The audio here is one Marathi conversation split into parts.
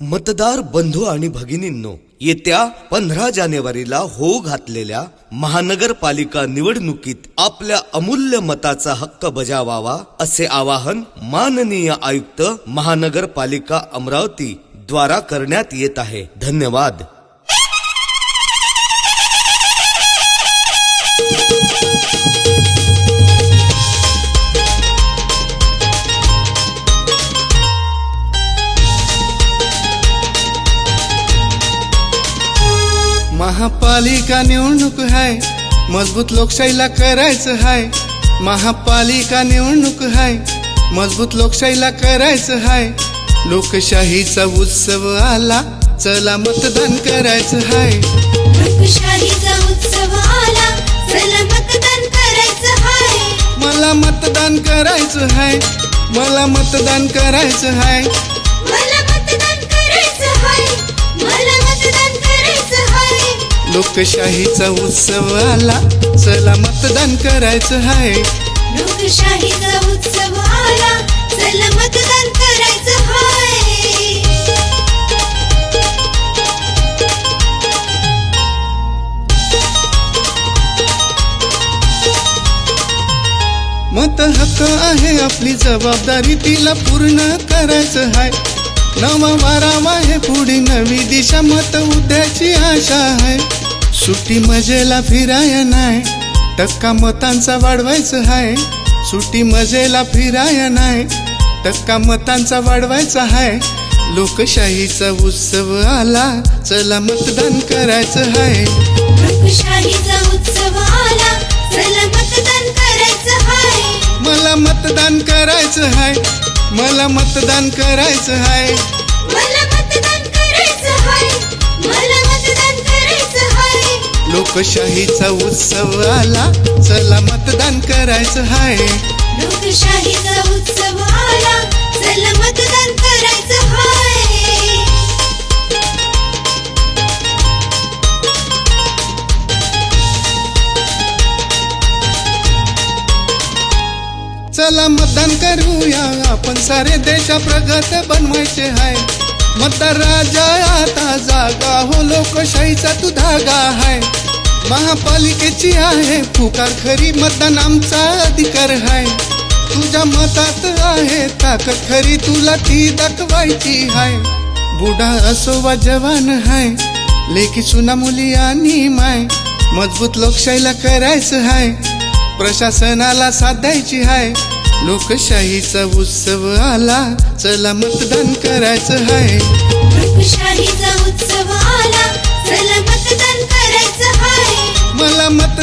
मतदार बंधू आणि भगिनींनो येत्या पंधरा जानेवारीला हो घातलेल्या महानगरपालिका निवडणुकीत आपल्या अमूल्य मताचा हक्क बजावावा असे आवाहन माननीय आयुक्त महानगरपालिका अमरावती द्वारा करण्यात येत आहे. धन्यवाद. महापालिका निवडणूक हाय. मजबूत लोकशाहीला करायचं हाय. महापालिका निवडणूक हाय. मजबूत लोकशाहीला करायचं हाय. लोकशाहीचा उत्सव आला चला मतदान करायचं हाय. लोकशाहीचा उत्सव आला चला मतदान करायचं हाय. मला मतदान करायचं हाय. मला मतदान करायचं हाय. मला मतदान करायचं हाय. मला मतदान करायचं हाय लोकशाहीचा उत्सव आला चला मतदान करायचं हाय. लोकशाहीचा उत्सव आला चला मतदान करायचं हाय. मत हक्क आहे आपली जबाबदारी तिला पूर्ण करायचं हाय. नवा वारावा आहे पुढे नवी दिशा मत उद्याची आशा आहे. सुट्टी मजेला फिराय नाही टक्का मतांचा वाढवायचं हाय. सुट्टी मजेला फिराय नाही टक्का मतांचा वाढवायचा हाय. लोकशाहीचा उत्सव आला चला मतदान करायचं हाय. लोकशाहीचा उत्सव आला चला मतदान करायचं हाय. मला मतदान करायचं हाय. मला मतदान करायचं हाय. लोकशाहीचा उत्सव आला. चला मतदान करायचं हाय. लोकशाहीचा उत्सव आला. चला मतदान करायचं हाय. चला मतदान करूया. आपण सारे देशा प्रगत बनवायचे हाय. मतदार राजा आता जागा हो लोकशाहीचा तू धागा हाय. महापालिकेची आहे पुकार खरी मतदान आमचा अधिकार हाय तुझ्या मतात आहे ताकद खरी तुला ती दाखवायची हाय बुढा असो वा जवान हाय लेखी सुना मुली आणि माय. मजबूत लोकशाहीला करायचं हाय प्रशासनाला साधायची हाय लोकशाहीचा उत्सव आला चला मतदान करायचं हाय लोकशाहीचा उत्सव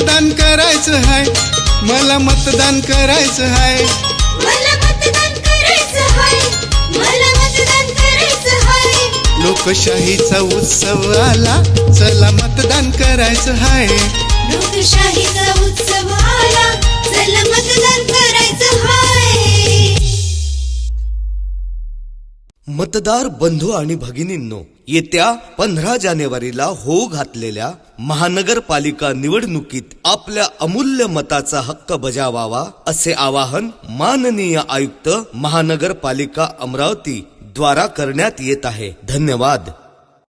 मतदान करायचं हाय. मला मतदान करायचं हाय. लोकशाहीचा उत्सव आला. चला मतदान करायचं हाय. लोकशाहीचा उत्सव आला. चला मतदान करायचं हाय. मतदार बंधू आणि भगिनींनो येत्या पंधरा जानेवारीला हो घातलेल्या महानगरपालिका निवडणुकीत आपल्या अमूल्य मताचा हक्क बजावावा असे आवाहन माननीय आयुक्त महानगरपालिका अमरावती द्वारा करण्यात येत आहे. धन्यवाद.